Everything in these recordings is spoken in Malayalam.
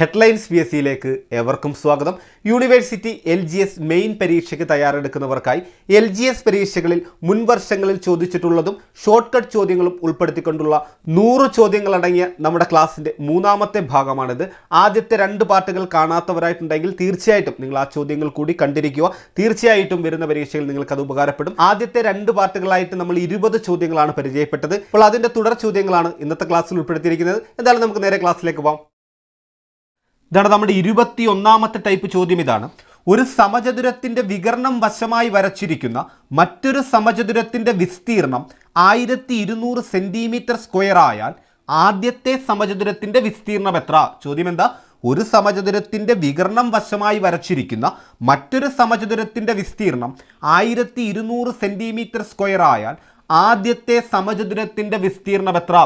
ഹെഡ്ലൈൻസ് പി എസ് സിയിലേക്ക് എവർക്കും സ്വാഗതം. University L G S main പരീക്ഷയ്ക്ക് തയ്യാറെടുക്കുന്നവർക്കായി എൽ ജി എസ് പരീക്ഷകളിൽ മുൻവർഷങ്ങളിൽ ചോദിച്ചിട്ടുള്ളതും ഷോർട്ട് കട്ട് ചോദ്യങ്ങളും ഉൾപ്പെടുത്തിക്കൊണ്ടുള്ള നൂറ് ചോദ്യങ്ങളടങ്ങിയ നമ്മുടെ ക്ലാസ്സിന്റെ മൂന്നാമത്തെ ഭാഗമാണിത്. ആദ്യത്തെ രണ്ട് പാർട്ടുകൾ കാണാത്തവരായിട്ടുണ്ടെങ്കിൽ തീർച്ചയായിട്ടും നിങ്ങൾ ആ ചോദ്യങ്ങൾ കൂടി കണ്ടിരിക്കുക. തീർച്ചയായിട്ടും വരുന്ന പരീക്ഷയിൽ നിങ്ങൾക്ക് അത് ഉപകാരപ്പെടും. ആദ്യത്തെ രണ്ട് പാർട്ടുകളായിട്ട് നമ്മൾ ഇരുപത് ചോദ്യങ്ങളാണ് പരിചയപ്പെട്ടത്. അപ്പോൾ അതിന്റെ തുടർ ചോദ്യങ്ങളാണ് ഇന്നത്തെ ക്ലാസ്സിൽ ഉൾപ്പെടുത്തിയിരിക്കുന്നത്. എന്തായാലും നമുക്ക് നേരെ ക്ലാസ്സിലേക്ക് പോകാം ഇതാണ് നമ്മുടെ ഇരുപത്തി ഒന്നാമത്തെ ടൈപ്പ് ചോദ്യം ഇതാണ്. ഒരു സമചതുരത്തിന്റെ വികരണം വശമായി വരച്ചിരിക്കുന്ന മറ്റൊരു സമചതുരത്തിന്റെ വിസ്തീർണം ആയിരത്തി ഇരുന്നൂറ് സെന്റിമീറ്റർ സ്ക്വയർ ആയാൽ ആദ്യത്തെ സമചതുരത്തിന്റെ വിസ്തീർണം എത്ര? ചോദ്യം എന്താ? ഒരു സമചതുരത്തിന്റെ വികരണം വശമായി വരച്ചിരിക്കുന്ന മറ്റൊരു സമചതുരത്തിന്റെ വിസ്തീർണം ആയിരത്തി ഇരുന്നൂറ് സെന്റിമീറ്റർ സ്ക്വയർ ആയാൽ ആദ്യത്തെ സമചതുരത്തിന്റെ വിസ്തീർണം എത്ര?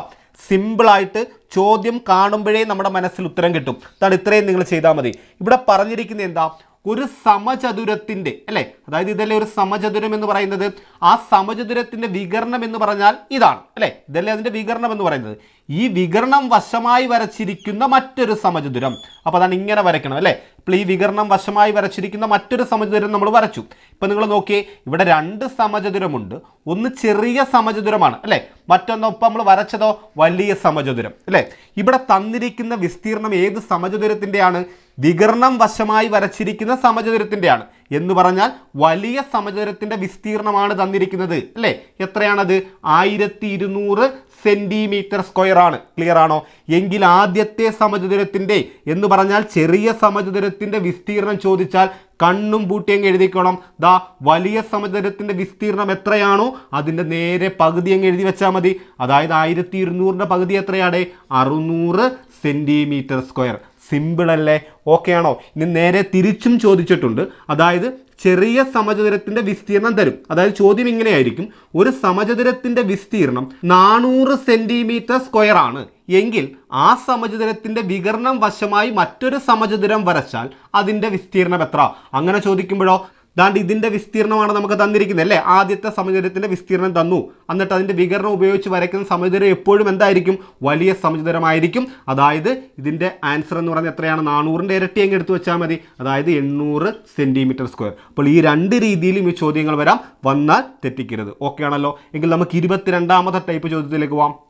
സിമ്പിളായിട്ട് ചോദ്യം കാണുമ്പോഴേ നമ്മുടെ മനസ്സിൽ ഉത്തരം കിട്ടും. അതാണ് ഇത്രയും നിങ്ങൾ ചെയ്താൽ മതി. ഇവിടെ പറഞ്ഞിരിക്കുന്നത് എന്താ? ഒരു സമചതുരത്തിന്റെ അല്ലേ? അതായത് ഇതല്ലേ ഒരു സമചതുരം എന്ന് പറയുന്നത്? ആ സമചതുരത്തിന്റെ വികരണം എന്ന് പറഞ്ഞാൽ ഇതാണ് അല്ലേ? ഇതല്ലേ അതിന്റെ വികരണം എന്ന് പറയുന്നത്. ഈ വികരണം വശമായി വരച്ചിരിക്കുന്ന മറ്റൊരു സമചതുരം. അപ്പോൾ അതാണ് ഇങ്ങനെ വരയ്ക്കണം അല്ലേ? ഇപ്പോൾ ഈ വികരണം വശമായി വരച്ചിരിക്കുന്ന മറ്റൊരു സമചതുരം നമ്മൾ വരച്ചു. ഇപ്പം നിങ്ങൾ നോക്കിയേ ഇവിടെ രണ്ട് സമചതുരമുണ്ട്. ഒന്ന് ചെറിയ സമചതുരമാണ് അല്ലേ? മറ്റൊന്ന് ഇപ്പം നമ്മൾ വരച്ചതോ വലിയ സമചതുരം അല്ലേ? ഇവിടെ തന്നിരിക്കുന്ന വിസ്തീർണം ഏത് സമചതുരത്തിന്റെയാണ് വികരണം വശമായി വരച്ചിരിക്കുന്ന സമചതുരത്തിന്റെയാണ് എന്ന് പറഞ്ഞാൽ വലിയ സമചതുരത്തിന്റെ വിസ്തീർണമാണ് തന്നിരിക്കുന്നത് അല്ലേ? എത്രയാണത്? ആയിരത്തി ഇരുന്നൂറ് സെന്റിമീറ്റർ സ്ക്വയർ ആണ്. ക്ലിയർ ആണോ? എങ്കിൽ ആദ്യത്തെ സമചതുരത്തിന്റെ എന്ന് പറഞ്ഞാൽ ചെറിയ സമചതുരത്തിന്റെ വിസ്തീർണം ചോദിച്ചാൽ കണ്ണും പൂട്ടിയും എഴുതിക്കണം. ദാ വലിയ സമചതുരത്തിന്റെ വിസ്തീർണം എത്രയാണോ അതിന്റെ നേരെ പകുതി അങ്ങ് എഴുതി വെച്ചാൽ മതി. അതായത് ആയിരത്തി ഇരുന്നൂറിന്റെ പകുതി എത്രയാണ് അറുന്നൂറ് സെന്റിമീറ്റർ സ്ക്വയർ. സിമ്പിൾ അല്ലേ? ഓക്കെ ആണോ? ഇനി നേരെ തിരിച്ചും ചോദിച്ചിട്ടുണ്ട്. അതായത് ചെറിയ സമചതുരത്തിന്റെ വിസ്തീർണം തരും. അതായത് ചോദ്യം ഇങ്ങനെയായിരിക്കും. ഒരു സമചതുരത്തിന്റെ വിസ്തീർണം നാനൂറ് സെന്റിമീറ്റർ സ്ക്വയർ ആണ്. എങ്കിൽ ആ സമചതുരത്തിന്റെ വികരണം വശമായി മറ്റൊരു സമചതുരം വരച്ചാൽ അതിന്റെ വിസ്തീർണം എത്ര? അങ്ങനെ ചോദിക്കുമ്പോഴോ? ദാണ്ട് ഇതിന്റെ വിസ്തീർണമാണ് നമുക്ക് തന്നിരിക്കുന്നത് അല്ലേ? ആദ്യത്തെ സമചതുരത്തിന്റെ വിസ്തീർണം തന്നു. എന്നിട്ട് അതിന്റെ വികരണം ഉപയോഗിച്ച് വരയ്ക്കുന്ന സമുദ്രം എപ്പോഴും എന്തായിരിക്കും? വലിയ സമചതുരമായിരിക്കും. അതായത് ഇതിന്റെ ആൻസർ എന്ന് പറയുന്നത് എത്രയാണ്? നാനൂറിന്റെ ഇരട്ടി അങ്ങ് എടുത്തു വെച്ചാൽ മതി. അതായത് എണ്ണൂറ് സെന്റിമീറ്റർ സ്ക്വയർ. അപ്പോൾ ഈ രണ്ട് രീതിയിലും ഈ ചോദ്യങ്ങൾ വരാം. വന്നാൽ തെറ്റിക്കരുത്. ഓക്കെ ആണല്ലോ? എങ്കിൽ നമുക്ക് ഇരുപത്തിരണ്ടാമത്തെ ടൈപ്പ് ചോദ്യത്തിലേക്ക് പോവാം.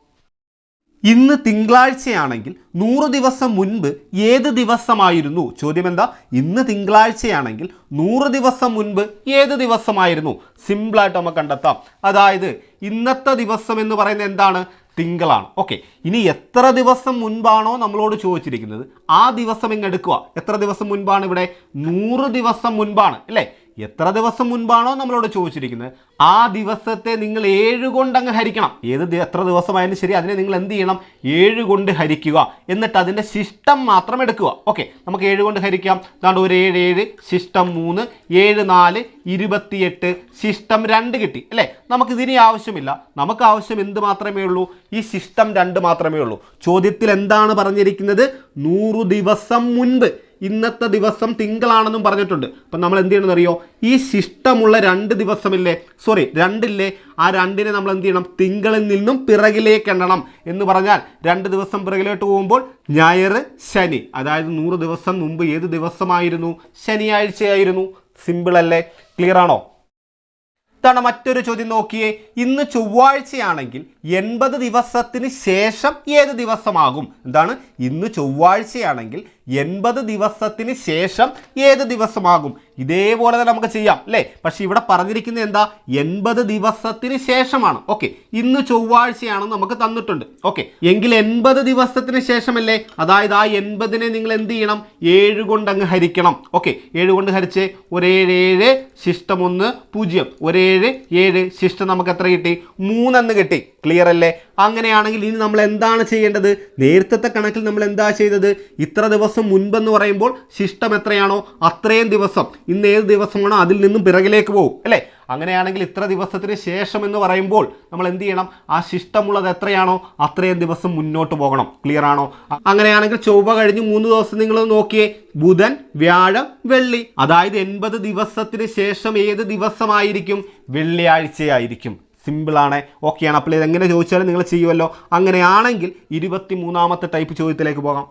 ഇന്ന് തിങ്കളാഴ്ചയാണെങ്കിൽ നൂറ് ദിവസം മുൻപ് ഏത് ദിവസമായിരുന്നു? ചോദ്യം എന്താ ഇന്ന് തിങ്കളാഴ്ചയാണെങ്കിൽ നൂറ് ദിവസം മുൻപ് ഏത് ദിവസമായിരുന്നു? സിമ്പിളായിട്ട് നമുക്ക് കണ്ടെത്താം. അതായത് ഇന്നത്തെ ദിവസം എന്ന് പറയുന്നത് എന്താണ്? തിങ്കളാണ്. ഓക്കെ ഇനി എത്ര ദിവസം മുൻപാണോ നമ്മളോട് ചോദിച്ചിരിക്കുന്നത്? ആ ദിവസം ഇങ്ങ് എടുക്കുക? എത്ര ദിവസം മുൻപാണ് ഇവിടെ? നൂറ് ദിവസം മുൻപാണ്. അല്ലേ? എത്ര ദിവസം മുൻപാണോ നമ്മളോട് ചോദിച്ചിരിക്കുന്നത്? ആ ദിവസത്തെ നിങ്ങൾ ഏഴ് കൊണ്ട് അങ്ങ് ഹരിക്കണം. ഏത് എത്ര ദിവസമായാലും ശരി അതിനെ നിങ്ങൾ എന്ത് ചെയ്യണം? ഏഴ് കൊണ്ട് ഹരിക്കുക. എന്നിട്ട് അതിന്റെ ശിഷ്ടം മാത്രം എടുക്കുക. ഓക്കെ നമുക്ക് ഏഴ് കൊണ്ട് ഹരിക്കാം. അതാണ്ട് ഒരു ഏഴ് ഏഴ് ശിഷ്ടം മൂന്ന് ഏഴ് നാല് ഇരുപത്തിയെട്ട് ശിഷ്ടം രണ്ട് കിട്ടി. അല്ലേ? നമുക്ക് ഇതിനി ആവശ്യമില്ല. നമുക്ക് ആവശ്യം എന്ത് മാത്രമേ ഉള്ളൂ? ഈ ശിഷ്ടം രണ്ട് മാത്രമേ ഉള്ളൂ. ചോദ്യത്തിൽ എന്താണ് പറഞ്ഞിരിക്കുന്നത്? നൂറു ദിവസം മുൻപ്. ഇന്നത്തെ ദിവസം തിങ്കളാണെന്നും പറഞ്ഞിട്ടുണ്ട്. അപ്പം നമ്മൾ എന്ത് ചെയ്യണമെന്ന് അറിയോ ഈ ശിഷ്ടമുള്ള രണ്ട് ദിവസമില്ലേ? സോറി രണ്ടില്ലേ? ആ രണ്ടിനെ നമ്മൾ എന്ത് ചെയ്യണം? തിങ്കളിൽ നിന്നും പിറകിലേക്ക് എണ്ണണം എന്ന് പറഞ്ഞാൽ രണ്ട് ദിവസം പിറകിലോട്ട് പോകുമ്പോൾ ഞായർ ശനി. അതായത് നൂറ് ദിവസം മുമ്പ് ഏത് ദിവസമായിരുന്നു? ശനിയാഴ്ചയായിരുന്നു. സിമ്പിൾ അല്ലേ? ക്ലിയർ ആണോ? ഇതാണ് മറ്റൊരു ചോദ്യം നോക്കിയേ. ഇന്ന് ചൊവ്വാഴ്ചയാണെങ്കിൽ എൺപത് ദിവസത്തിന് ശേഷം ഏത് ദിവസമാകും? എന്താണ്? ഇന്ന് ചൊവ്വാഴ്ചയാണെങ്കിൽ എൺപത് ദിവസത്തിന് ശേഷം ഏത് ദിവസമാകും? ഇതേപോലെ തന്നെ നമുക്ക് ചെയ്യാം അല്ലേ? പക്ഷെ ഇവിടെ പറഞ്ഞിരിക്കുന്നത് എന്താ? എൺപത് ദിവസത്തിന് ശേഷമാണ്. ഓക്കെ. ഇന്ന് ചൊവ്വാഴ്ചയാണെന്ന് നമുക്ക് തന്നിട്ടുണ്ട്. ഓക്കെ. എങ്കിൽ എൺപത് ദിവസത്തിന് ശേഷമല്ലേ? അതായത് ആ എൺപതിനെ നിങ്ങൾ എന്ത് ചെയ്യണം? ഏഴ് കൊണ്ട് അങ്ങ് ഹരിക്കണം. ഓക്കെ. ഏഴ് കൊണ്ട് ഹരിച്ച് ഒരേഴ് ഏഴ് ശിഷ്ടം ഒന്ന് പൂജ്യം. ഒരേഴ് ഏഴ് ശിഷ്ടം നമുക്ക് എത്ര കിട്ടി? മൂന്നെന്ന് കിട്ടി. ക്ലിയർ അല്ലേ? അങ്ങനെയാണെങ്കിൽ ഇനി നമ്മൾ എന്താണ് ചെയ്യേണ്ടത്? നേരത്തെ കണക്കിൽ നമ്മൾ എന്താ ചെയ്തത്? ഇത്ര ദിവസം മുൻപെന്ന് പറയുമ്പോൾ ശിഷ്ടം എത്രയാണോ അത്രയും ദിവസം. ഇന്ന് ഏത് ദിവസമാണോ അതിൽ നിന്നും പിറകിലേക്ക് പോകും അല്ലേ? അങ്ങനെയാണെങ്കിൽ ഇത്ര ദിവസത്തിന് ശേഷം എന്ന് പറയുമ്പോൾ നമ്മൾ എന്ത് ചെയ്യണം? ആ ശിഷ്ടമുള്ളത് എത്രയാണോ അത്രയും ദിവസം മുന്നോട്ട് പോകണം. ക്ലിയർ ആണോ? അങ്ങനെയാണെങ്കിൽ ചൊവ്വ കഴിഞ്ഞ് മൂന്ന് ദിവസം നിങ്ങൾ നോക്കിയേ. ബുധൻ വ്യാഴം വെള്ളി. അതായത് എൺപത് ദിവസത്തിന് ശേഷം ഏത് ദിവസമായിരിക്കും? വെള്ളിയാഴ്ചയായിരിക്കും. സിമ്പിളാണ്. ഓക്കെയാണ് അപ്പോൾ ഇതെങ്ങനെ ചോദിച്ചാലും നിങ്ങൾ ചെയ്യുമല്ലോ. അങ്ങനെയാണെങ്കിൽ ഇരുപത്തി മൂന്നാമത്തെ ടൈപ്പ് ചോദ്യത്തിലേക്ക് പോകാം.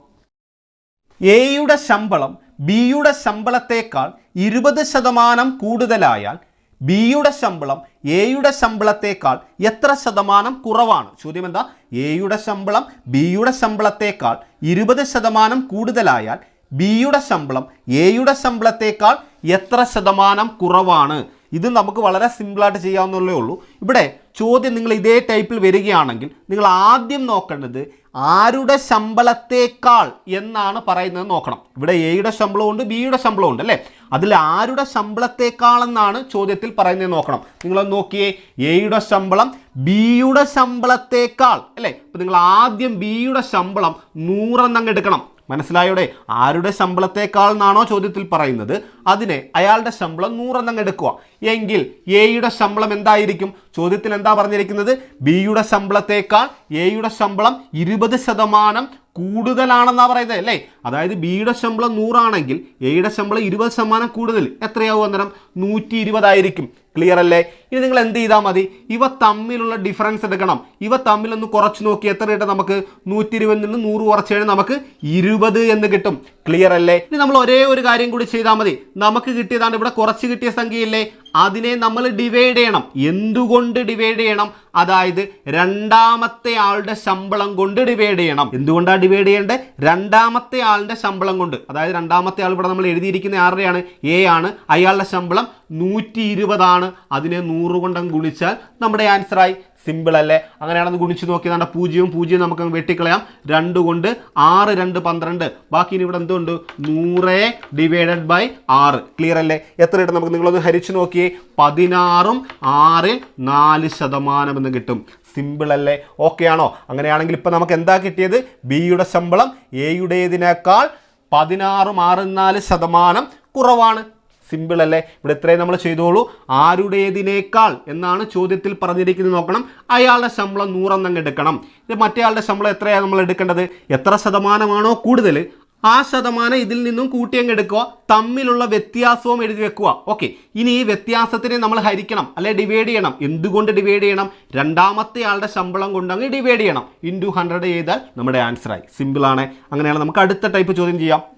എയുടെ ശമ്പളം ബിയുടെ ശമ്പളത്തേക്കാൾ ഇരുപത് ശതമാനം കൂടുതലായാൽ ബിയുടെ ശമ്പളം എയുടെ ശമ്പളത്തേക്കാൾ എത്ര ശതമാനം കുറവാണ്? ചോദ്യം എന്താ? എയുടെ ശമ്പളം ബിയുടെ ശമ്പളത്തേക്കാൾ ഇരുപത് ശതമാനം കൂടുതലായാൽ ബിയുടെ ശമ്പളം എയുടെ ശമ്പളത്തേക്കാൾ എത്ര ശതമാനം കുറവാണ്? ഇത് നമുക്ക് വളരെ സിമ്പിളായിട്ട് ചെയ്യാവുന്നതേ ഉള്ളൂ. ഇവിടെ ചോദ്യം നിങ്ങൾ ഇതേ ടൈപ്പിൽ വരികയാണെങ്കിൽ നിങ്ങൾ ആദ്യം നോക്കേണ്ടത് ആരുടെ ശമ്പളത്തേക്കാൾ എന്നാണ് പറയുന്നത് നോക്കണം. ഇവിടെ എയുടെ ശമ്പളമുണ്ട് ബിയുടെ ശമ്പളമുണ്ട് അല്ലേ? അതിൽ ആരുടെ ശമ്പളത്തേക്കാൾ എന്നാണ് ചോദ്യത്തിൽ പറയുന്നത് നോക്കണം. നിങ്ങൾ നോക്കിയേ. എയുടെ ശമ്പളം ബിയുടെ ശമ്പളത്തേക്കാൾ അല്ലേ? അപ്പോൾ നിങ്ങൾ ആദ്യം ബിയുടെ ശമ്പളം നൂറെന്നങ്ങ് എടുക്കണം. മനസ്സിലായോടെ? ആരുടെ ശമ്പളത്തേക്കാൾ എന്നാണോ ചോദ്യത്തിൽ പറയുന്നത്. അതിനെ അയാളുടെ ശമ്പളം നൂറെന്നങ്ങ് എടുക്കുക. എങ്കിൽ എയുടെ ശമ്പളം എന്തായിരിക്കും? ചോദ്യത്തിൽ എന്താ പറഞ്ഞിരിക്കുന്നത്? ബിയുടെ ശമ്പളത്തേക്കാൾ എയുടെ ശമ്പളം ഇരുപത് ശതമാനം കൂടുതലാണെന്നാ പറയുന്നത് അല്ലേ? അതായത് ബിയുടെ ശമ്പളം നൂറാണെങ്കിൽ എയുടെ ശമ്പളം ഇരുപത് ശതമാനം കൂടുതൽ എത്രയാവും അന്നേരം? നൂറ്റി ഇരുപതായിരിക്കും ക്ലിയർ അല്ലേ? ഇനി നിങ്ങൾ എന്ത് ചെയ്താൽ മതി? ഇവ തമ്മിലുള്ള ഡിഫറൻസ് എടുക്കണം. ഇവ തമ്മിലൊന്ന് കുറച്ച് നോക്കി എത്ര കിട്ടും നമുക്ക്? നൂറ്റി ഇരുപതിൽ നിന്ന് നൂറ് കുറച്ച് കഴിഞ്ഞാൽ നമുക്ക് ഇരുപത് എന്ന് കിട്ടും. ക്ലിയർ അല്ലേ? ഇനി നമ്മൾ ഒരേ ഒരു കാര്യം കൂടി ചെയ്താൽ മതി. നമുക്ക് കിട്ടിയതാണ്. ഇവിടെ കുറച്ച് കിട്ടിയ സംഖ്യയില്ലേ? അതിനെ നമ്മൾ ഡിവൈഡ് ചെയ്യണം. എന്തുകൊണ്ട് ഡിവൈഡ് ചെയ്യണം? അതായത് രണ്ടാമത്തെ ആളുടെ ശമ്പളം കൊണ്ട് ഡിവൈഡ് ചെയ്യണം. എന്തുകൊണ്ടാണ് ഡിവൈഡ് ചെയ്യേണ്ടത്? രണ്ടാമത്തെ ആളുടെ ശമ്പളം കൊണ്ട്. അതായത് രണ്ടാമത്തെ ആൾ ഇവിടെ നമ്മൾ എഴുതിയിരിക്കുന്ന ആരുടെയാണ്? എ ആണ്. അയാളുടെ ശമ്പളം നൂറ്റി ഇരുപതാണ് അതിനെ നൂറ് കൊണ്ടങ്ങ് ഗുണിച്ചാൽ നമ്മുടെ ആൻസറായി സിമ്പിൾ അല്ലേ? അങ്ങനെയാണെന്ന് ഗുണിച്ച് നോക്കിയതാണ് പൂജ്യവും പൂജ്യവും നമുക്ക് അങ്ങ് വെട്ടിക്കളയാം. രണ്ട് കൊണ്ട് ആറ് രണ്ട് പന്ത്രണ്ട്. ബാക്കി ഇനി ഇവിടെ എന്തുണ്ട്? നൂറ് ഡിവൈഡഡ് ബൈ ആറ്. ക്ലിയർ അല്ലേ? എത്ര കിട്ടും നമുക്ക്? നിങ്ങളൊന്ന് ഹരിച്ചു നോക്കിയേ. പതിനാറും ആറിൽ നാല് ശതമാനം എന്ന് കിട്ടും. സിമ്പിൾ അല്ലേ? ഓക്കെ ആണോ? അങ്ങനെയാണെങ്കിൽ ഇപ്പം നമുക്ക് എന്താ കിട്ടിയത്? ബിയുടെ ശമ്പളം എയുടേതിനേക്കാൾ പതിനാറും ആറും നാല് ശതമാനം കുറവാണ്. സിമ്പിൾ അല്ലേ? ഇവിടെ ഇത്രയും നമ്മൾ ചെയ്തോളൂ. ആരുടേതിനേക്കാൾ എന്നാണ് ചോദ്യത്തിൽ പറഞ്ഞിരിക്കുന്നത് നോക്കണം. അയാളുടെ ശമ്പളം നൂറെന്നങ്ങ് എടുക്കണം. ഇത് മറ്റേയാളുടെ ശമ്പളം എത്രയാണ് നമ്മൾ എടുക്കേണ്ടത്? എത്ര ശതമാനമാണോ കൂടുതൽ? ആ ശതമാനം ഇതിൽ നിന്നും കൂട്ടിയങ്ങ് എടുക്കുക. തമ്മിലുള്ള വ്യത്യാസവും എഴുതി വെക്കുക. ഓക്കെ. ഇനി ഈ വ്യത്യാസത്തിനെ നമ്മൾ ഹരിക്കണം. അല്ലെ ഡിവൈഡ് ചെയ്യണം. എന്തുകൊണ്ട് ഡിവൈഡ് ചെയ്യണം? രണ്ടാമത്തെ ആളുടെ ശമ്പളം കൊണ്ടങ്ങ് ഡിവൈഡ് ചെയ്യണം. ഇന്റു ഹൺഡ്രഡ് ചെയ്താൽ നമ്മുടെ ആൻസറായി സിമ്പിളാണ് അങ്ങനെയാണ് നമുക്ക് അടുത്ത ടൈപ്പ് ചോദ്യം ചെയ്യാം.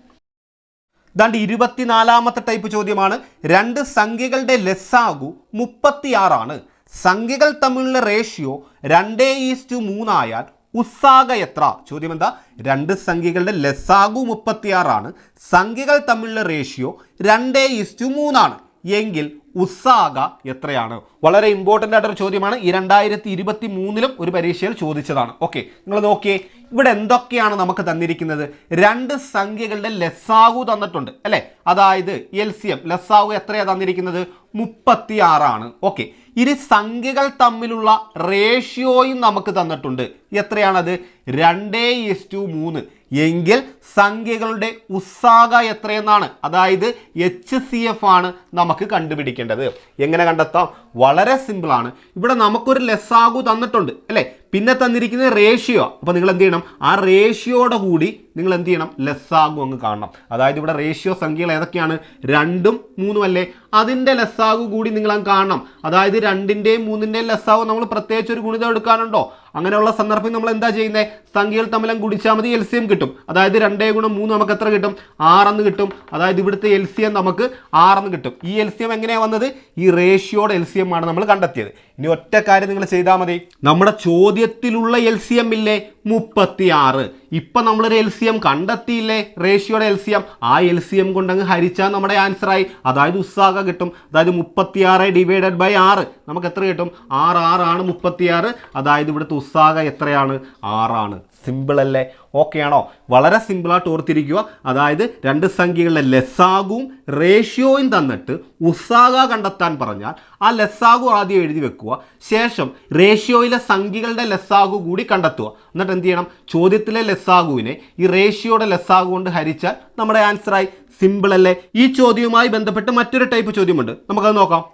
ദാണ്ട് ഇരുപത്തിനാലാമത്തെ ടൈപ്പ് ചോദ്യമാണ്. രണ്ട് സംഖ്യകളുടെ ലെസ്സാകു മുപ്പത്തിയാറാണ്. സംഖ്യകൾ തമ്മിലുള്ള റേഷ്യോ രണ്ടേ ഈസ്റ്റു മൂന്നായാൽ ഉസ്സാക എത്ര? ചോദ്യം എന്താ രണ്ട് സംഖ്യകളുടെ ലെസ്സാകു മുപ്പത്തിയാറാണ്. സംഖ്യകൾ തമ്മിലുള്ള റേഷ്യോ രണ്ടേ ഈസ്റ്റു മൂന്നാണ്. എങ്കിൽ ഉസ്സാക എത്രയാണ്? വളരെ ഇമ്പോർട്ടന്റ് ആയിട്ടൊരു ചോദ്യമാണ്. ഈ രണ്ടായിരത്തി ഇരുപത്തി മൂന്നിലും ഒരു പരീക്ഷയിൽ ചോദിച്ചതാണ്. ഓക്കെ നിങ്ങൾ നോക്കിയേ. ഇവിടെ എന്തൊക്കെയാണ് നമുക്ക് തന്നിരിക്കുന്നത്? രണ്ട് സംഖ്യകളുടെ ലസാഗു തന്നിട്ടുണ്ട് അല്ലേ? അതായത് എൽ സി എം ലസാഗു എത്രയാണ് തന്നിരിക്കുന്നത്? മുപ്പത്തി ആറാണ് ഓക്കെ. ഇനി സംഖ്യകൾ തമ്മിലുള്ള റേഷ്യോയും നമുക്ക് തന്നിട്ടുണ്ട്. എത്രയാണത്? രണ്ടേ ടു മൂന്ന്. എങ്കിൽ സംഖ്യകളുടെ ഉസ്സാക എത്രയെന്നാണ്? അതായത് എച്ച് സി എഫ് ആണ് നമുക്ക് കണ്ടുപിടിക്കേണ്ടത്. എങ്ങനെ കണ്ടെത്താം? വളരെ സിമ്പിളാണ്. ഇവിടെ നമുക്കൊരു ലെസ്സാകു തന്നിട്ടുണ്ട് അല്ലേ? പിന്നെ തന്നിരിക്കുന്ന റേഷ്യോ അപ്പോൾ നിങ്ങൾ എന്ത് ചെയ്യണം? ആ റേഷ്യോടെ കൂടി നിങ്ങൾ എന്ത് ചെയ്യണം ലെസ്സാകും അങ്ങ് കാണണം. അതായത് ഇവിടെ റേഷ്യോ സംഖ്യകൾ ഏതൊക്കെയാണ്? രണ്ടും മൂന്നും അല്ലേ? അതിന്റെ ലെസ്സാകു കൂടി നിങ്ങൾ അങ്ങ് കാണണം. അതായത് രണ്ടിന്റെയും മൂന്നിന്റെയും ലെസ്സാകു. നമ്മൾ പ്രത്യേകിച്ച് ഒരു ഗുണിതം എടുക്കാനുണ്ടോ അങ്ങനെയുള്ള സന്ദർഭം നമ്മൾ എന്താ ചെയ്യുന്നത് സംഖ്യകൾ തമ്മിലും ഗുണിച്ചാൽ മതി എൽ സി എം കിട്ടും. അതായത് രണ്ടേ ഗുണം മൂന്ന് നമുക്ക് എത്ര കിട്ടും? ആറെന്ന് കിട്ടും. അതായത് ഇവിടുത്തെ എൽ സി എം നമുക്ക് ആറെന്ന് കിട്ടും. ഈ എൽ സി എം എങ്ങനെയാണ് വന്നത്? ഈ റേഷ്യോയുടെ എൽ സി എം ആണ് നമ്മൾ കണ്ടെത്തിയത്. ഇനി ഒറ്റ കാര്യം നിങ്ങൾ ചെയ്താൽ മതി. നമ്മുടെ ചോദ്യത്തിലുള്ള എൽ സി എം ഇല്ലേ? മുപ്പത്തി ആറ് ഇപ്പം നമ്മളൊരു എൽ സി എം കണ്ടെത്തിയില്ലേ? റേഷ്യോയുടെ എൽ സി എം ആ എൽ സി എം കൊണ്ടങ്ങ് ഹരിച്ചാൽ നമ്മുടെ ആൻസറായി അതായത് ഉസ്സാക കിട്ടും. അതായത് മുപ്പത്തി ആറ് ഡിവൈഡഡ് ബൈ ആറ്. നമുക്ക് എത്ര കിട്ടും? ആറ് ആറാണ് മുപ്പത്തിയാറ്. അതായത് ഇവിടുത്തെ ഉസ്സാക എത്രയാണ്? ആറാണ്. സിമ്പിൾ അല്ലേ? ഓക്കെ ആണോ? വളരെ സിമ്പിളായിട്ട് ഓർത്തിരിക്കുക. അതായത് രണ്ട് സംഖ്യകളുടെ ലെസ്സാകും റേഷ്യോയും തന്നിട്ട് ഉസാഗ കണ്ടെത്താൻ പറഞ്ഞാൽ ആ ലെസ്സാഗു ആദ്യം എഴുതി വെക്കുക. ശേഷം റേഷ്യോയിലെ സംഖ്യകളുടെ ലെസ്സാഗു കൂടി കണ്ടെത്തുക. എന്നിട്ട് എന്ത് ചെയ്യണം? ചോദ്യത്തിലെ ലെസ്സാഗുവിനെ ഈ റേഷ്യോയുടെ ലെസ്സാഗു കൊണ്ട് ഹരിച്ചാൽ നമ്മുടെ ആൻസറായി സിമ്പിൾ അല്ലേ? ഈ ചോദ്യവുമായി ബന്ധപ്പെട്ട് മറ്റൊരു ടൈപ്പ് ചോദ്യമുണ്ട്. നമുക്കത് നോക്കാം.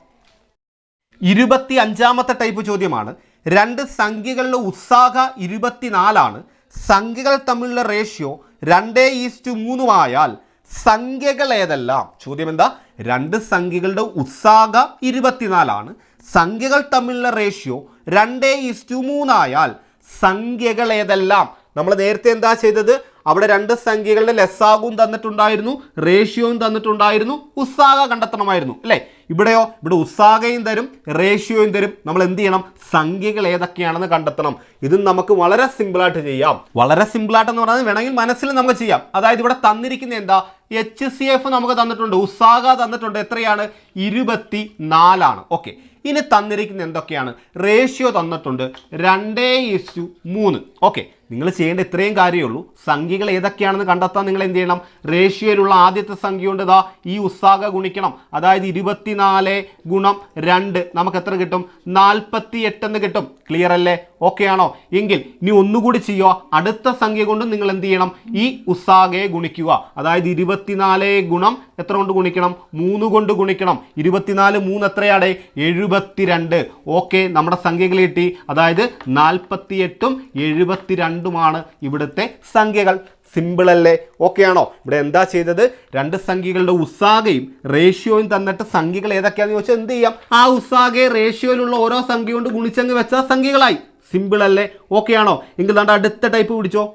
ഇരുപത്തി അഞ്ചാമത്തെ ടൈപ്പ് ചോദ്യമാണ്. രണ്ട് സംഖ്യകളുടെ ഉത്സാഹ ഇരുപത്തിനാലാണ് സംഖ്യകൾ തമ്മിലുള്ള റേഷ്യോ രണ്ടേ ഈസ്റ്റു മൂന്നുമായാൽ സംഖ്യകൾ ഏതെല്ലാം ചോദ്യം എന്താ രണ്ട് സംഖ്യകളുടെ ഉത്സാഹ ഇരുപത്തിനാലാണ്. സംഖ്യകൾ തമ്മിലുള്ള റേഷ്യോ രണ്ടേ ഈസ്റ്റു മൂന്നായാൽ സംഖ്യകൾ ഏതെല്ലാം നമ്മൾ നേരത്തെ എന്താ ചെയ്തത്? അവിടെ രണ്ട് സംഖ്യകളുടെ ലെസ്സാകും തന്നിട്ടുണ്ടായിരുന്നു റേഷ്യോയും തന്നിട്ടുണ്ടായിരുന്നു ഉത്സാഹ കണ്ടെത്തണമായിരുന്നു അല്ലേ? ഇവിടെയോ? ഇവിടെ ഉത്സാഹയും തരും റേഷ്യോയും തരും. നമ്മൾ എന്ത് ചെയ്യണം? സംഖ്യകൾ ഏതൊക്കെയാണെന്ന് കണ്ടെത്തണം. ഇത് നമുക്ക് വളരെ സിമ്പിളായിട്ട് ചെയ്യാം. വളരെ സിമ്പിളായിട്ട് എന്ന് പറഞ്ഞാൽ വേണമെങ്കിൽ മനസ്സിൽ നമുക്ക് ചെയ്യാം. അതായത് ഇവിടെ തന്നിരിക്കുന്ന എന്താ? എച്ച് സി എഫ് നമുക്ക് തന്നിട്ടുണ്ട്. ഉസാഗ തന്നിട്ടുണ്ട്. എത്രയാണ്? ഇരുപത്തി നാലാണ് ഓക്കെ. ഇനി തന്നിരിക്കുന്ന എന്തൊക്കെയാണ്? റേഷ്യോ തന്നിട്ടുണ്ട്. രണ്ടേ ഇസ്റ്റു മൂന്ന്. ഓക്കെ. നിങ്ങൾ ചെയ്യേണ്ട ഇത്രയും കാര്യമേ ഉള്ളൂ. സംഖ്യകൾ ഏതൊക്കെയാണെന്ന് കണ്ടെത്താൻ നിങ്ങൾ എന്ത് ചെയ്യണം? റേഷ്യോയിലുള്ള ആദ്യത്തെ സംഖ്യ ഇതാ ഈ ഉസാഗ ഗുണിക്കണം. അതായത് ഇരുപത്തിനാല് ഗുണം രണ്ട്. നമുക്ക് എത്ര കിട്ടും? നാൽപ്പത്തി എട്ട് എന്ന് കിട്ടും. ക്ലിയർ അല്ലേ? ഓക്കെ ആണോ? എങ്കിൽ ഇനി ഒന്നുകൂടി ചെയ്യുക. അടുത്ത സംഖ്യ കൊണ്ട് നിങ്ങൾ എന്ത് ചെയ്യണം? ഈ ഉസ്സാകയെ ഗുണിക്കുക. അതായത് ഇരുപത്തിനാല് ഗുണം എത്ര കൊണ്ട് ഗുണിക്കണം? മൂന്ന് കൊണ്ട് ഗുണിക്കണം. ഇരുപത്തിനാല് മൂന്ന് എത്രയാണ്? എഴുപത്തിരണ്ട്. ഓക്കെ നമ്മുടെ സംഖ്യകൾ കിട്ടി. അതായത് നാൽപ്പത്തി എട്ടും എഴുപത്തിരണ്ടുമാണ് ഇവിടുത്തെ സംഖ്യകൾ. സിമ്പിൾ അല്ലേ? ഓക്കെ ആണോ? ഇവിടെ എന്താ ചെയ്തത്? രണ്ട് സംഖ്യകളുടെ ഉസാഗയും റേഷ്യോയും തന്നിട്ട് സംഖ്യകൾ ഏതൊക്കെയാണെന്ന് ചോദിച്ചാൽ എന്ത് ചെയ്യാം? ആ ഉസ്സാകയെ റേഷ്യോയിലുള്ള ഓരോ സംഖ്യ കൊണ്ട് ഗുണിച്ചങ്ങ് വെച്ചാൽ സംഖ്യകളായി. സിമ്പിൾ അല്ലേ? ഓക്കെ ആണോ? എങ്കിൽ നമ്മുടെ അടുത്ത ടൈപ്പ് പിടിച്ചോ.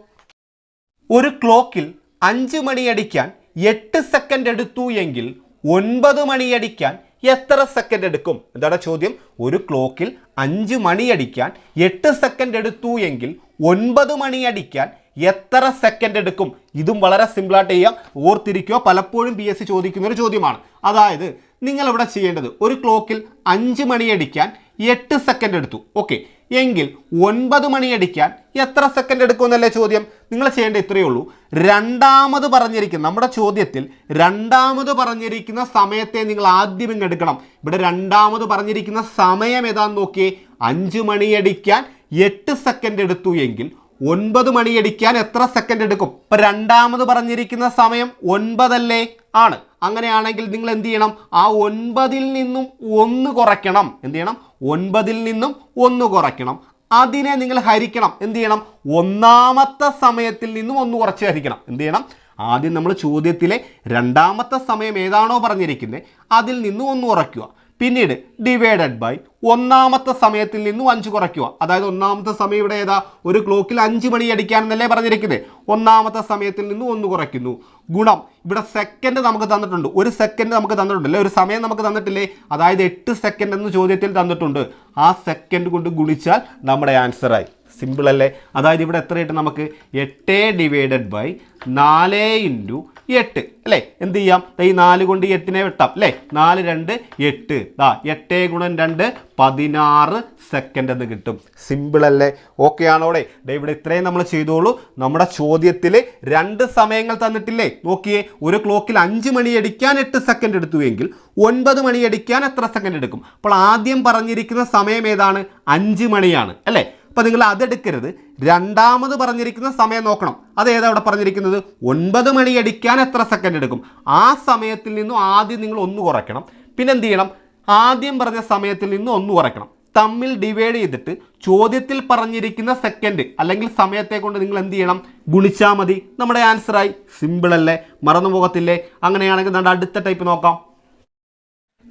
ഒരു ക്ലോക്കിൽ അഞ്ച് മണിയടിക്കാൻ എട്ട് സെക്കൻഡ് എടുത്തു എങ്കിൽ ഒൻപത് മണിയടിക്കാൻ എത്ര സെക്കൻഡ് എടുക്കും? എന്താണ് ചോദ്യം? ഒരു ക്ലോക്കിൽ അഞ്ച് മണിയടിക്കാൻ എട്ട് സെക്കൻഡ് എടുത്തു എങ്കിൽ ഒൻപത് മണിയടിക്കാൻ എത്ര സെക്കൻഡ് എടുക്കും? ഇതും വളരെ സിമ്പിളായിട്ട് ചെയ്യാം. ഓർത്തിരിക്കുക പലപ്പോഴും പി എസ് സി ചോദിക്കുന്ന ഒരു ചോദ്യമാണ്. അതായത് നിങ്ങൾ ഇവിടെ ചെയ്യേണ്ടത് ഒരു ക്ലോക്കിൽ അഞ്ച് മണിയടിക്കാൻ എട്ട് സെക്കൻഡ് എടുത്തു. ഓക്കെ എങ്കിൽ ഒൻപത് മണിയടിക്കാൻ എത്ര സെക്കൻഡ് എടുക്കുമെന്നല്ലേ ചോദ്യം? നിങ്ങൾ ചെയ്യേണ്ട ഇത്രയേ ഉള്ളൂ. രണ്ടാമത് പറഞ്ഞിരിക്കുന്ന നമ്മുടെ ചോദ്യത്തിൽ രണ്ടാമത് പറഞ്ഞിരിക്കുന്ന സമയത്തെ നിങ്ങൾ ആദ്യം ഇങ്ങ് എടുക്കണം. ഇവിടെ രണ്ടാമത് പറഞ്ഞിരിക്കുന്ന സമയം ഏതാന്ന് നോക്കിയേ. അഞ്ച് മണിയടിക്കാൻ എട്ട് സെക്കൻഡ് എടുത്തു എങ്കിൽ ഒൻപത് മണിയടിക്കാൻ എത്ര സെക്കൻഡ് എടുക്കും? ഇപ്പൊ രണ്ടാമത് പറഞ്ഞിരിക്കുന്ന സമയം ഒൻപതല്ലേ? ആണ്. അങ്ങനെയാണെങ്കിൽ നിങ്ങൾ എന്ത് ചെയ്യണം? ആ ഒൻപതിൽ നിന്നും ഒന്ന് കുറയ്ക്കണം. എന്ത് ചെയ്യണം? ഒൻപതിൽ നിന്നും ഒന്ന് കുറയ്ക്കണം. അതിനെ നിങ്ങൾ ഹരിക്കണം. എന്ത് ചെയ്യണം? ഒന്നാമത്തെ സമയത്തിൽ നിന്നും ഒന്ന് കുറച്ച് ഹരിക്കണം. എന്ത് ചെയ്യണം? ആദ്യം നമ്മൾ ചോദ്യത്തിലെ രണ്ടാമത്തെ സമയം ഏതാണോ പറഞ്ഞിരിക്കുന്നത് അതിൽ നിന്നും ഒന്ന് കുറയ്ക്കുക. പിന്നീട് ഡിവൈഡഡ് ബൈ ഒന്നാമത്തെ സമയത്തിൽ നിന്നും അഞ്ച് കുറയ്ക്കുക. അതായത് ഒന്നാമത്തെ സമയം ഇവിടെ ഏതാ? ഒരു ക്ലോക്കിൽ അഞ്ച് മണി അടിക്കാനെന്നല്ലേ പറഞ്ഞിരിക്കുന്നത് ഒന്നാമത്തെ സമയത്തിൽ നിന്നും ഒന്ന് കുറയ്ക്കുന്നു. ഗുണം ഇവിടെ സെക്കൻഡ് നമുക്ക് തന്നിട്ടുണ്ട്. ഒരു സെക്കൻഡ് നമുക്ക് തന്നിട്ടുണ്ട് അല്ലെ ഒരു സമയം നമുക്ക് തന്നിട്ടില്ലേ? അതായത് എട്ട് സെക്കൻഡ് എന്ന് ചോദ്യത്തിൽ തന്നിട്ടുണ്ട്. ആ സെക്കൻഡ് കൊണ്ട് ഗുണിച്ചാൽ നമ്മുടെ ആൻസറായി സിമ്പിൾ അല്ലേ? അതായത് ഇവിടെ എത്ര കിട്ടും നമുക്ക്? എട്ട് ഡിവൈഡഡ് ബൈ നാല് ഇന്റു എട്ട് അല്ലേ? എന്ത് ചെയ്യാം? ഈ നാല് കൊണ്ട് എട്ടിനെ വെട്ടാം അല്ലേ? നാല് രണ്ട് എട്ട്. ദാ എട്ട് ഗുണം രണ്ട് പതിനാറ് സെക്കൻഡ് എന്ന് കിട്ടും. സിമ്പിൾ അല്ലേ? ഓക്കെ ആണോടെ? ദേ ഇവിടെ ഇത്രയും നമ്മൾ ചെയ്തോളൂ. നമ്മുടെ ചോദ്യത്തിൽ രണ്ട് സമയങ്ങൾ തന്നിട്ടില്ലേ? നോക്കിയേ ഒരു ക്ലോക്കിൽ അഞ്ച് മണി അടിക്കാൻ എട്ട് സെക്കൻഡ് എടുത്തു എങ്കിൽ ഒൻപത് മണി അടിക്കാൻ എത്ര സെക്കൻഡ് എടുക്കും? അപ്പോൾ ആദ്യം പറഞ്ഞിരിക്കുന്ന സമയം ഏതാണ്? അഞ്ച് മണിയാണ് അല്ലേ? അപ്പോൾ നിങ്ങൾ അതെടുക്കരുത്. രണ്ടാമത് പറഞ്ഞിരിക്കുന്ന സമയം നോക്കണം. അത് ഏതാ അവിടെ പറഞ്ഞിരിക്കുന്നത്? ഒൻപത് മണി അടിക്കാൻ എത്ര സെക്കൻഡ് എടുക്കും? ആ സമയത്തിൽ നിന്നും ആദ്യം നിങ്ങൾ ഒന്ന് കുറയ്ക്കണം. പിന്നെ എന്ത് ചെയ്യണം? ആദ്യം പറഞ്ഞ സമയത്തിൽ നിന്ന് ഒന്ന് കുറയ്ക്കണം. തമ്മിൽ ഡിവൈഡ് ചെയ്തിട്ട് ചോദ്യത്തിൽ പറഞ്ഞിരിക്കുന്ന സെക്കൻഡ് അല്ലെങ്കിൽ സമയത്തെ കൊണ്ട് നിങ്ങൾ എന്ത് ചെയ്യണം? ഗുണിച്ചാൽ മതി. നമ്മുടെ ആൻസറായി സിമ്പിൾ അല്ലേ? മറന്നു പോകത്തില്ലേ അങ്ങനെയാണെങ്കിൽ നമ്മുടെ അടുത്ത ടൈപ്പ് നോക്കാം.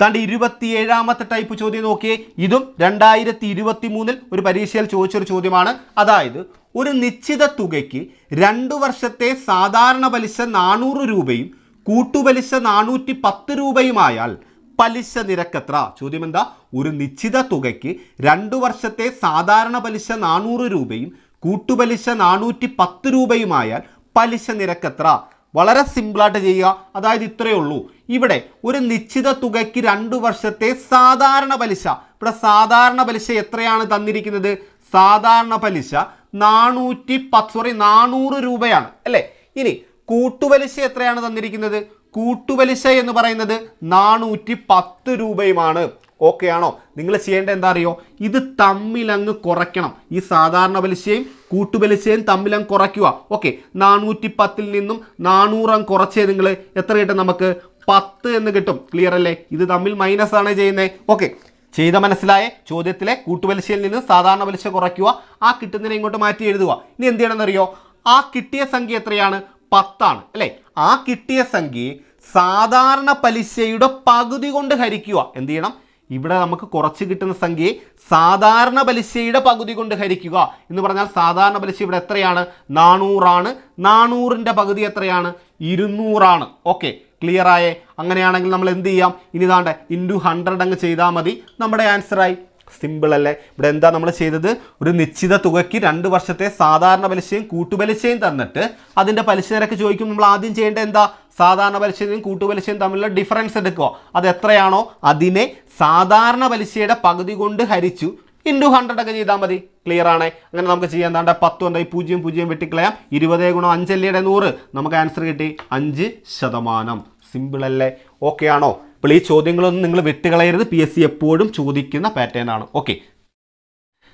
താണ്ട് ഇരുപത്തിയേഴാമത്തെ ടൈപ്പ് ചോദ്യം നോക്കിയേ. ഇതും രണ്ടായിരത്തി ഇരുപത്തി മൂന്നിൽ ഒരു പരീക്ഷയിൽ ചോദിച്ചൊരു ചോദ്യമാണ്. അതായത് ഒരു നിശ്ചിത തുകയ്ക്ക് രണ്ടു വർഷത്തെ സാധാരണ പലിശ നാനൂറ് രൂപയും കൂട്ടുപലിശ നാനൂറ്റി പത്ത് രൂപയുമായാൽ പലിശ നിരക്കെത്ര? ചോദ്യം എന്താ ഒരു നിശ്ചിത തുകയ്ക്ക് രണ്ടു വർഷത്തെ സാധാരണ പലിശ നാനൂറ് രൂപയും കൂട്ടുപലിശ നാനൂറ്റി പത്ത് രൂപയുമായാൽ പലിശ നിരക്കെത്ര? വളരെ സിമ്പിളായിട്ട് ചെയ്യുക. അതായത് ഇത്രയേ ഉള്ളൂ. ഇവിടെ ഒരു നിശ്ചിത തുകയ്ക്ക് രണ്ട് വർഷത്തെ സാധാരണ പലിശ. ഇവിടെ സാധാരണ പലിശ എത്രയാണ് തന്നിരിക്കുന്നത്? സാധാരണ പലിശ നാനൂറ്റി പത്ത് സോറി നാനൂറ് രൂപയാണ്. അല്ലേ? ഇനി കൂട്ടുപലിശ എത്രയാണ് തന്നിരിക്കുന്നത്? കൂട്ടുപലിശ എന്ന് പറയുന്നത് നാനൂറ്റി പത്ത് രൂപയുമാണ്. ഓക്കെ ആണോ? നിങ്ങൾ ചെയ്യേണ്ട എന്താ അറിയോ? ഇത് തമ്മിലങ്ങ് കുറയ്ക്കണം. ഈ സാധാരണ പലിശയും കൂട്ടുപലിശയും തമ്മിലങ്ങ് കുറയ്ക്കുക. ഓക്കെ നാനൂറ്റി പത്തിൽ നിന്നും നാനൂറം കുറച്ചേ നിങ്ങൾ എത്ര കിട്ടും നമുക്ക്? പത്ത് എന്ന് കിട്ടും. ക്ലിയർ അല്ലേ? ഇത് തമ്മിൽ മൈനസ് ആണ് ചെയ്യുന്നത് ഓക്കെ ചെയ്ത മനസ്സിലായ? ചോദ്യത്തിലെ കൂട്ടുപലിശയിൽ നിന്ന് സാധാരണ പലിശ കുറയ്ക്കുക. ആ കിട്ടുന്നതിനെ ഇങ്ങോട്ട് മാറ്റി എഴുതുക. ഇനി എന്ത് ചെയ്യണമെന്നറിയോ ആ കിട്ടിയ സംഖ്യ എത്രയാണ്? പത്താണ്. അല്ലേ? ആ കിട്ടിയ സംഖ്യയെ സാധാരണ പലിശയുടെ പകുതി കൊണ്ട് ഹരിക്കുക. എന്ത് ചെയ്യണം? ഇവിടെ നമുക്ക് കുറച്ച് കിട്ടുന്ന സംഖ്യയെ സാധാരണ പലിശയുടെ പകുതി കൊണ്ട് ഹരിക്കുക എന്ന് പറഞ്ഞാൽ സാധാരണ പലിശ ഇവിടെ എത്രയാണ്? നാനൂറാണ്. നാനൂറിന്റെ പകുതി എത്രയാണ്? ഇരുന്നൂറാണ്. ഓക്കെ ക്ലിയർ ആയേ? അങ്ങനെയാണെങ്കിൽ നമ്മൾ എന്ത് ചെയ്യാം? ഇനി താണ്ട് ഇന്റു ഹൺഡ്രഡ് അങ്ങ് ചെയ്താൽ മതി. നമ്മുടെ ആൻസറായി സിമ്പിൾ അല്ലേ? ഇവിടെ എന്താ നമ്മൾ ചെയ്തത്? ഒരു നിശ്ചിത തുകയ്ക്ക് രണ്ട് വർഷത്തെ സാധാരണ പലിശയും കൂട്ടുപലിശയും തന്നിട്ട് അതിന്റെ പലിശ നിരക്ക് ചോദിക്കും നമ്മൾ ആദ്യം ചെയ്യേണ്ടത് എന്താ? സാധാരണ പലിശയും കൂട്ടുപലിശയും തമ്മിലുള്ള ഡിഫറൻസ് എടുക്കുക. അത് എത്രയാണോ അതിനെ സാധാരണ പലിശയുടെ പകുതി കൊണ്ട് ഹരിച്ചു ഇന്റു ഹൺഡ്രഡ് ഒക്കെ ചെയ്താൽ മതി. ക്ലിയർ ആണേ? അങ്ങനെ നമുക്ക് ചെയ്യാൻ താണ്ട പത്ത് ഉണ്ടായി പൂജ്യം പൂജ്യം വെട്ടിക്കളയാം. ഇരുപതേ ഗുണം അഞ്ചല്ലിയുടെ നൂറ്. നമുക്ക് ആൻസർ കിട്ടി. അഞ്ച് ശതമാനം. സിമ്പിൾ അല്ലേ? ഓക്കെ ആണോ? അപ്പോൾ ഈ ചോദ്യങ്ങളൊന്നും നിങ്ങൾ വിട്ടുകളയരുത്. പി എസ് സി എപ്പോഴും ചോദിക്കുന്ന പാറ്റേൺ ആണ്. ഓക്കെ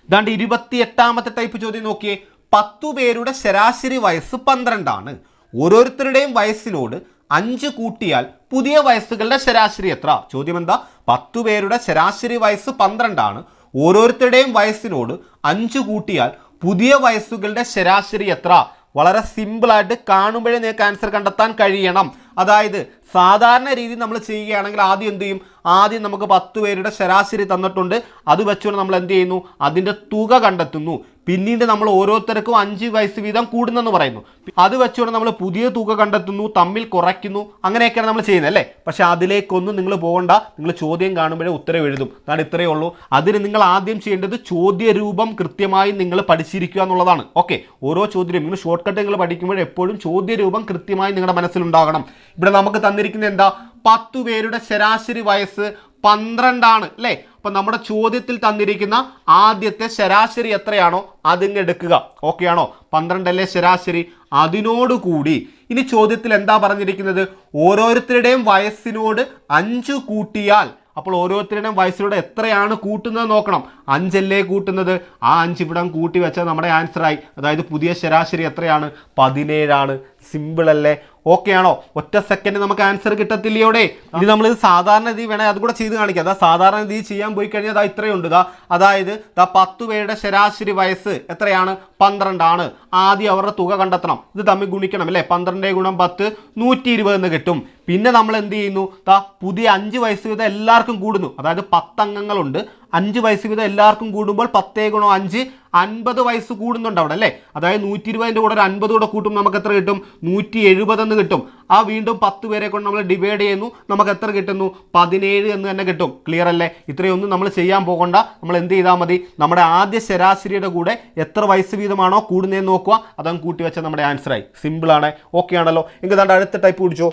ഇതാണ്ട് ഇരുപത്തി എട്ടാമത്തെ ടൈപ്പ് ചോദ്യം നോക്കിയേ. പത്തു പേരുടെ ശരാശരി വയസ്സ് പന്ത്രണ്ടാണ്. ഓരോരുത്തരുടെയും വയസ്സിനോട് അഞ്ച് കൂട്ടിയാൽ പുതിയ വയസ്സുകളുടെ ശരാശരി എത്ര? ചോദ്യം എന്താ പത്തു പേരുടെ ശരാശരി വയസ്സ് പന്ത്രണ്ടാണ്. ഓരോരുത്തരുടെയും വയസ്സിനോട് അഞ്ച് കൂട്ടിയാൽ പുതിയ വയസ്സുകളുടെ ശരാശരി എത്ര? വളരെ സിമ്പിളായിട്ട് കാണുമ്പോഴേ നിങ്ങൾക്ക് ആൻസർ കണ്ടെത്താൻ കഴിയണം. അതായത് സാധാരണ രീതി നമ്മൾ ചെയ്യുകയാണെങ്കിൽ ആദ്യം എന്ത് ചെയ്യും? ആദ്യം നമുക്ക് പത്ത് പേരുടെ ശരാശരി തന്നിട്ടുണ്ട്. അത് വെച്ചുകൊണ്ട് നമ്മൾ എന്ത് ചെയ്യുന്നു? അതിന്റെ തുക കണ്ടെത്തുന്നു. പിന്നീട് നമ്മൾ ഓരോരുത്തർക്കും അഞ്ച് വയസ്സ് വീതം കൂടുന്നെന്ന് പറയുന്നു. അത് വെച്ചുകൊണ്ട് നമ്മൾ പുതിയ തുക കണ്ടെത്തുന്നു തമ്മിൽ കുറയ്ക്കുന്നു അങ്ങനെയൊക്കെയാണ് നമ്മൾ ചെയ്യുന്നത് അല്ലേ? പക്ഷേ അതിലേക്കൊന്നും നിങ്ങൾ പോകണ്ട. നിങ്ങൾ ചോദ്യം കാണുമ്പോഴേ ഉത്തരം എഴുതും. അതാണ് ഇത്രയേ ഉള്ളൂ. അതിന് നിങ്ങൾ ആദ്യം ചെയ്യേണ്ടത് ചോദ്യരൂപം കൃത്യമായി നിങ്ങൾ പഠിച്ചിരിക്കുക എന്നുള്ളതാണ്. ഓക്കെ. ഓരോ ചോദ്യം നിങ്ങൾ ഷോർട്ട് കട്ട് നിങ്ങൾ പഠിക്കുമ്പോൾ എപ്പോഴും ചോദ്യരൂപം കൃത്യമായി നിങ്ങളുടെ മനസ്സിലുണ്ടാകണം. ഇവിടെ നമുക്ക് തന്നിരിക്കുന്നത് എന്താ? പത്തു പേരുടെ ശരാശരി വയസ്സ് പന്ത്രണ്ടാണ് അല്ലേ? അപ്പൊ നമ്മുടെ ചോദ്യത്തിൽ തന്നിരിക്കുന്ന ആദ്യത്തെ ശരാശരി എത്രയാണോ അതിങ്ങ് എടുക്കുക. ഓക്കെ ആണോ? പന്ത്രണ്ടല്ലേ ശരാശരി? അതിനോടുകൂടി ഇനി ചോദ്യത്തിൽ എന്താ പറഞ്ഞിരിക്കുന്നത്? ഓരോരുത്തരുടെയും വയസ്സിനോട് അഞ്ച് കൂട്ടിയാൽ അപ്പോൾ ഓരോരുത്തരുടെയും വയസ്സിനോട് എത്രയാണ് കൂട്ടുന്നത് നോക്കണം. അഞ്ചല്ലേ കൂട്ടുന്നത്? ആ അഞ്ച് ഇവിടം കൂട്ടി വെച്ചാൽ നമ്മുടെ ആൻസറായി അതായത് പുതിയ ശരാശരി എത്രയാണ്? പതിനേഴാണ്. സിമ്പിൾ അല്ലേ? ഓക്കെ ആണോ? ഒറ്റ സെക്കൻഡ് നമുക്ക് ആൻസർ കിട്ടത്തില്ലയോടെ ഇനി നമ്മൾ സാധാരണ രീതി വേണേൽ അത് കൂടെ ചെയ്ത് കാണിക്കാം. അതാ സാധാരണ രീതി ചെയ്യാൻ പോയി കഴിഞ്ഞാൽ അതാ ഇത്രയുണ്ട്. ഇതാ അതായത് ദാ പത്ത് പേരുടെ ശരാശരി വയസ്സ് എത്രയാണ്? പന്ത്രണ്ടാണ്. ആദ്യം അവരുടെ തുക കണ്ടെത്തണം. ഇത് തമ്മിൽ ഗുണിക്കണം അല്ലേ? പന്ത്രണ്ട് ഗുണം പത്ത് നൂറ്റി ഇരുപത് എന്ന് കിട്ടും. പിന്നെ നമ്മൾ എന്ത് ചെയ്യുന്നു? ദാ പുതിയ അഞ്ച് വയസ്സ് വീതം എല്ലാവർക്കും കൂടുന്നു. അതായത് പത്ത് അംഗങ്ങളുണ്ട് അഞ്ച് വയസ്സ് വീതം എല്ലാവർക്കും കൂടുമ്പോൾ പത്തേ ഗുണം അഞ്ച് അൻപത് വയസ്സ് കൂടുന്നുണ്ട് അവിടെ അല്ലേ? അതായത് നൂറ്റി ഇരുപതിന്റെ കൂടെ ഒരു അൻപത് കൂടെ കൂട്ടും നമുക്ക് എത്ര കിട്ടും? നൂറ്റി എഴുപതെന്ന് കിട്ടും. ആ വീണ്ടും പത്ത് പേരെ കൊണ്ട് നമ്മൾ ഡിവൈഡ് ചെയ്യുന്നു. നമുക്ക് എത്ര കിട്ടുന്നു? പതിനേഴ് എന്ന് തന്നെ കിട്ടും. ക്ലിയർ അല്ലേ? ഇത്രയൊന്നും നമ്മൾ ചെയ്യാൻ പോകണ്ട. നമ്മൾ എന്ത് ചെയ്താൽ മതി? നമ്മുടെ ആദ്യ ശരാശരിയുടെ കൂടെ എത്ര വയസ്സ് വീതമാണോ കൂടുന്നതെന്ന് നോക്കുക. അതങ്ങ് കൂട്ടി വെച്ചാൽ നമ്മുടെ ആൻസറായി സിമ്പിളാണ് ഓക്കെ ആണല്ലോ. എങ്കിൽ അടുത്ത ടൈപ്പ് പിടിച്ചോ.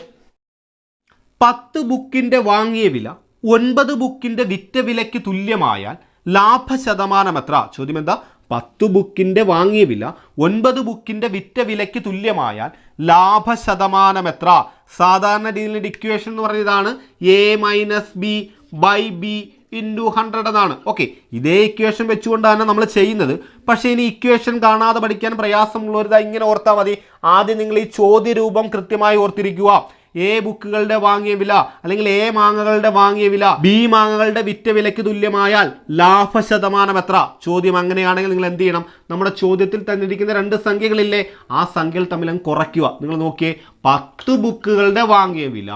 പത്ത് ബുക്കിന്റെ വാങ്ങിയ വില ഒൻപത് ബുക്കിന്റെ വിറ്റ വിലയ്ക്ക് തുല്യമായാൽ ലാഭ ശതമാനം എത്ര ചോദ്യം എന്താ പത്ത് ബുക്കിന്റെ വാങ്ങിയ വില ഒൻപത് ബുക്കിന്റെ വിറ്റ വിലയ്ക്ക് തുല്യമായാൽ ലാഭ ശതമാനം എത്ര സാധാരണ രീതിയിൽ ഇക്വേഷൻ എന്ന് പറയുന്നതാണ് A minus B by B into hundred എന്നാണ്. ഓക്കെ ഇതേ ഇക്വേഷൻ വെച്ചുകൊണ്ടാണ് നമ്മൾ ചെയ്യുന്നത്. പക്ഷേ ഇനി ഇക്വേഷൻ കാണാതെ പഠിക്കാൻ പ്രയാസമുള്ളവരിതാ ഇങ്ങനെ ഓർത്താൽ മതി. ആദ്യം നിങ്ങൾ ഈ ചോദ്യരൂപം കൃത്യമായി ഓർത്തിരിക്കുക. എ ബുക്കുകളുടെ വാങ്ങിയ വില അല്ലെങ്കിൽ എ മാങ്ങകളുടെ വാങ്ങിയ വില ബി മാങ്ങകളുടെ വിറ്റ വിലയ്ക്ക് തുല്യമായാൽ ലാഭ ശതമാനം എത്ര? ചോദ്യം അങ്ങനെയാണെങ്കിൽ നിങ്ങൾ എന്ത് ചെയ്യണം? നമ്മുടെ ചോദ്യത്തിൽ തന്നിരിക്കുന്ന രണ്ട് സംഖ്യകളില്ലേ? ആ സംഖ്യകൾ തമ്മിൽ കുറയ്ക്കുക. നിങ്ങൾ നോക്കിയേ പത്ത് ബുക്കുകളുടെ വാങ്ങിയ വില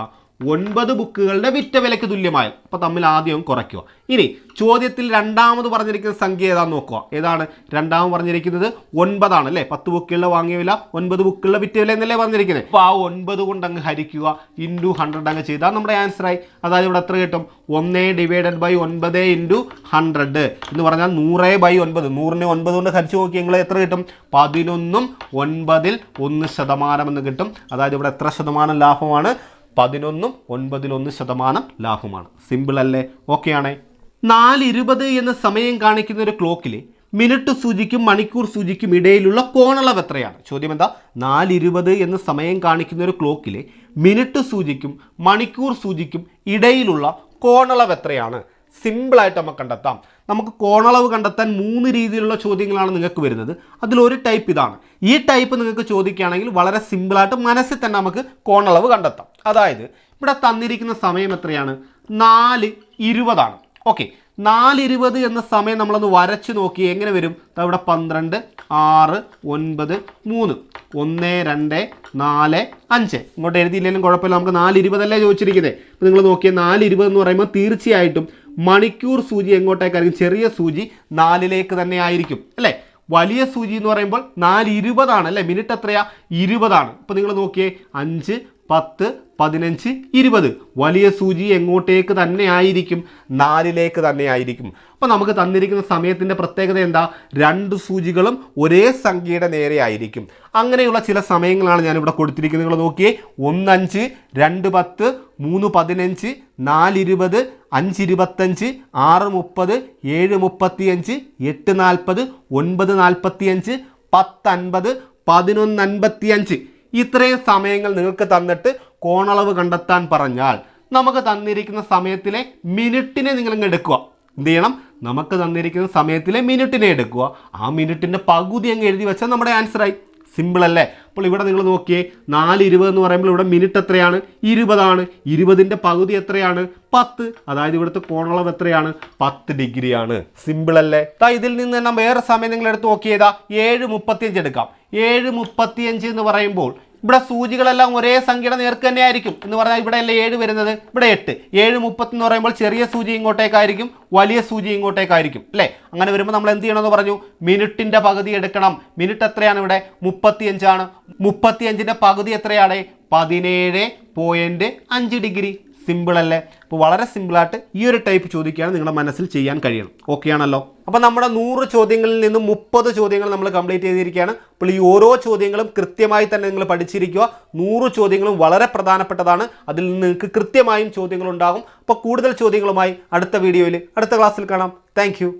ഒൻപത് ബുക്കുകളുടെ വിറ്റ വിലയ്ക്ക് തുല്യമായ. അപ്പോൾ തമ്മിൽ ആദ്യം കുറയ്ക്കുക. ഇനി ചോദ്യത്തിൽ രണ്ടാമത് പറഞ്ഞിരിക്കുന്ന സംഖ്യ ഏതാണെന്ന് നോക്കുക. ഏതാണ്? രണ്ടാമത് പറഞ്ഞിരിക്കുന്നത് ഒൻപതാണ് അല്ലേ? പത്ത് ബുക്കുകളുടെ വാങ്ങിയ വില ഒൻപത് ബുക്കുകളുടെ വിറ്റ വില എന്നല്ലേ പറഞ്ഞിരിക്കുന്നത്. അപ്പോൾ ആ ഒൻപത് കൊണ്ട് അങ്ങ് ഹരിക്കുക ഇന്റു ഹൺഡ്രഡ് അങ്ങ് ചെയ്താൽ നമ്മുടെ ആൻസറായി അതായത് ഇവിടെ എത്ര കിട്ടും? ഒന്നേ ഡിവൈഡഡ് ബൈ ഒൻപത് ഇന്റു ഹൺഡ്രഡ് എന്ന് പറഞ്ഞാൽ നൂറേ ബൈ ഒൻപത്. നൂറിനെ ഒൻപത് കൊണ്ട് ഹരിച്ചു നോക്കി നിങ്ങൾ എത്ര കിട്ടും? പതിനൊന്നും ഒൻപതിൽ ഒന്ന് ശതമാനം എന്ന് കിട്ടും. അതായത് ഇവിടെ എത്ര ശതമാനം ലാഭമാണ്? പതിനൊന്നും ഒൻപതിലൊന്ന് ശതമാനം ലാഭമാണ്. സിമ്പിൾ അല്ലേ? ഓക്കെ ആണേ. നാല് ഇരുപത് എന്ന സമയം കാണിക്കുന്ന ഒരു ക്ലോക്കിലെ മിനിറ്റ് സൂചിക്കും മണിക്കൂർ സൂചിക്കും ഇടയിലുള്ള കോണളവ് എത്രയാണ്? ചോദ്യം എന്താ നാല് ഇരുപത് എന്ന സമയം കാണിക്കുന്ന ഒരു ക്ലോക്കിലെ മിനിറ്റ് സൂചിക്കും മണിക്കൂർ സൂചിക്കും ഇടയിലുള്ള കോണളവ് എത്രയാണ്? സിമ്പിളായിട്ട് നമുക്ക് കണ്ടെത്താം. നമുക്ക് കോണളവ് കണ്ടെത്താൻ മൂന്ന് രീതിയിലുള്ള ചോദ്യങ്ങളാണ് നിങ്ങൾക്ക് വരുന്നത്. അതിലൊരു ടൈപ്പ് ഇതാണ്. ഈ ടൈപ്പ് നിങ്ങൾക്ക് ചോദിക്കുകയാണെങ്കിൽ വളരെ സിമ്പിളായിട്ട് മനസ്സിൽ തന്നെ നമുക്ക് കോണളവ് കണ്ടെത്താം. അതായത് ഇവിടെ തന്നിരിക്കുന്ന സമയം എത്രയാണ്? നാല് ഇരുപതാണ്. ഓക്കെ നാല് ഇരുപത് എന്ന സമയം നമ്മളൊന്ന് വരച്ച് നോക്കി എങ്ങനെ വരും? ഇവിടെ പന്ത്രണ്ട് ആറ് ഒൻപത് മൂന്ന്. ഒന്ന് രണ്ട് നാല് അഞ്ച്. ഇങ്ങോട്ട് എഴുതിയില്ലെങ്കിലും കുഴപ്പമില്ല. നമുക്ക് നാല് ഇരുപതല്ലേ ചോദിച്ചിരിക്കുന്നത്. അപ്പോൾ നിങ്ങൾ നോക്കിയാൽ നാല് ഇരുപത് എന്ന് പറയുമ്പോൾ തീർച്ചയായിട്ടും മണിക്കൂർ സൂചി എങ്ങോട്ടേക്കായിരിക്കും? ചെറിയ സൂചി നാലിലേക്ക് തന്നെ ആയിരിക്കും അല്ലേ? വലിയ സൂചി എന്ന് പറയുമ്പോൾ നാല് ഇരുപതാണ് അല്ലേ? മിനിറ്റ് എത്രയാ? ഇരുപതാണ്. ഇപ്പൊ നിങ്ങൾ നോക്കിയേ അഞ്ച് പത്ത് പതിനഞ്ച് ഇരുപത്. വലിയ സൂചി എങ്ങോട്ടേക്ക് തന്നെ ആയിരിക്കും? നാലിലേക്ക് തന്നെ ആയിരിക്കും. അപ്പോൾ നമുക്ക് തന്നിരിക്കുന്ന സമയത്തിന്റെ പ്രത്യേകത എന്താ? രണ്ട് സൂചികളും ഒരേ സംഖ്യയുടെ നേരെ ആയിരിക്കും. അങ്ങനെയുള്ള ചില സമയങ്ങളാണ് ഞാനിവിടെ കൊടുത്തിരിക്കുന്നത്. നിങ്ങൾ നോക്കിയേ ഒന്നഞ്ച് രണ്ട് പത്ത് മൂന്ന് പതിനഞ്ച് നാല് ഇരുപത് അഞ്ച് ഇരുപത്തഞ്ച് ആറ് മുപ്പത് ഏഴ് മുപ്പത്തിയഞ്ച് എട്ട് നാൽപ്പത് ഒൻപത് നാൽപ്പത്തിയഞ്ച് പത്ത് അൻപത് പതിനൊന്ന് അൻപത്തിയഞ്ച് ഇത്രയും സമയങ്ങൾ നിങ്ങൾക്ക് തന്നിട്ട് കോണളവ് കണ്ടെത്താൻ പറഞ്ഞാൽ നമുക്ക് തന്നിരിക്കുന്ന സമയത്തിലെ മിനിറ്റിനെ നിങ്ങൾ എടുക്കുക. എന്ത് ചെയ്യണം? നമുക്ക് തന്നിരിക്കുന്ന സമയത്തിലെ മിനിറ്റിനെ എടുക്കുക. ആ മിനിറ്റിന്റെ പകുതി അങ്ങ് എഴുതി വെച്ചാൽ നമ്മുടെ ആൻസറായി. സിമ്പിൾ അല്ലേ? അപ്പോൾ ഇവിടെ നിങ്ങൾ നോക്കിയേ നാല് ഇരുപത് എന്ന് പറയുമ്പോൾ ഇവിടെ മിനിറ്റ് എത്രയാണ്? ഇരുപതാണ്. ഇരുപതിന്റെ പകുതി എത്രയാണ്? പത്ത്. അതായത് ഇവിടുത്തെ കോണളവ് എത്രയാണ്? പത്ത് ഡിഗ്രിയാണ്. സിമ്പിൾ അല്ലേ? ഇതിൽ നിന്ന് തന്നെ വേറെ സമയം നിങ്ങൾ എടുത്ത് നോക്കിയതാ ഏഴ് മുപ്പത്തിയഞ്ച് എടുക്കാം. ഏഴ് മുപ്പത്തിയഞ്ച് എന്ന് പറയുമ്പോൾ ഇവിടെ സൂചികളെല്ലാം ഒരേ സംഖ്യയുടെ നേർക്ക് തന്നെ ആയിരിക്കും എന്ന് പറഞ്ഞാൽ ഇവിടെ അല്ലേ ഏഴ് വരുന്നത്? ഇവിടെ എട്ട്. ഏഴ് മുപ്പത്തി എന്ന് പറയുമ്പോൾ ചെറിയ സൂചി ഇങ്ങോട്ടേക്കായിരിക്കും വലിയ സൂചി ഇങ്ങോട്ടേക്കായിരിക്കും. അല്ലേ? അങ്ങനെ വരുമ്പോൾ നമ്മൾ എന്ത് ചെയ്യണമെന്ന് പറഞ്ഞു? മിനിറ്റിന്റെ പകുതി എടുക്കണം. മിനിറ്റ് എത്രയാണ് ഇവിടെ? മുപ്പത്തിയഞ്ചാണ്. മുപ്പത്തിയഞ്ചിന്റെ പകുതി എത്രയാണ്? പതിനേഴ് പോയിന്റ് അഞ്ച് ഡിഗ്രി. സിമ്പിൾ അല്ലേ? അപ്പോൾ വളരെ സിമ്പിളായിട്ട് ഈ ഒരു ടൈപ്പ് ചോദിക്കുകയാണ് നിങ്ങളുടെ മനസ്സിൽ ചെയ്യാൻ കഴിയണം. ഓക്കെ ആണല്ലോ? അപ്പോൾ നമ്മുടെ നൂറ് ചോദ്യങ്ങളിൽ നിന്ന് മുപ്പത് ചോദ്യങ്ങൾ നമ്മൾ കംപ്ലീറ്റ് ചെയ്തിരിക്കുകയാണ്. അപ്പോൾ ഈ ഓരോ ചോദ്യങ്ങളും കൃത്യമായി തന്നെ നിങ്ങൾ പഠിച്ചിരിക്കുക. നൂറ് ചോദ്യങ്ങളും വളരെ പ്രധാനപ്പെട്ടതാണ്. അതിൽ നിന്ന് നിങ്ങൾക്ക് കൃത്യമായും ചോദ്യങ്ങളുണ്ടാകും. അപ്പോൾ കൂടുതൽ ചോദ്യങ്ങളുമായി അടുത്ത വീഡിയോയിൽ അടുത്ത ക്ലാസ്സിൽ കാണാം. താങ്ക്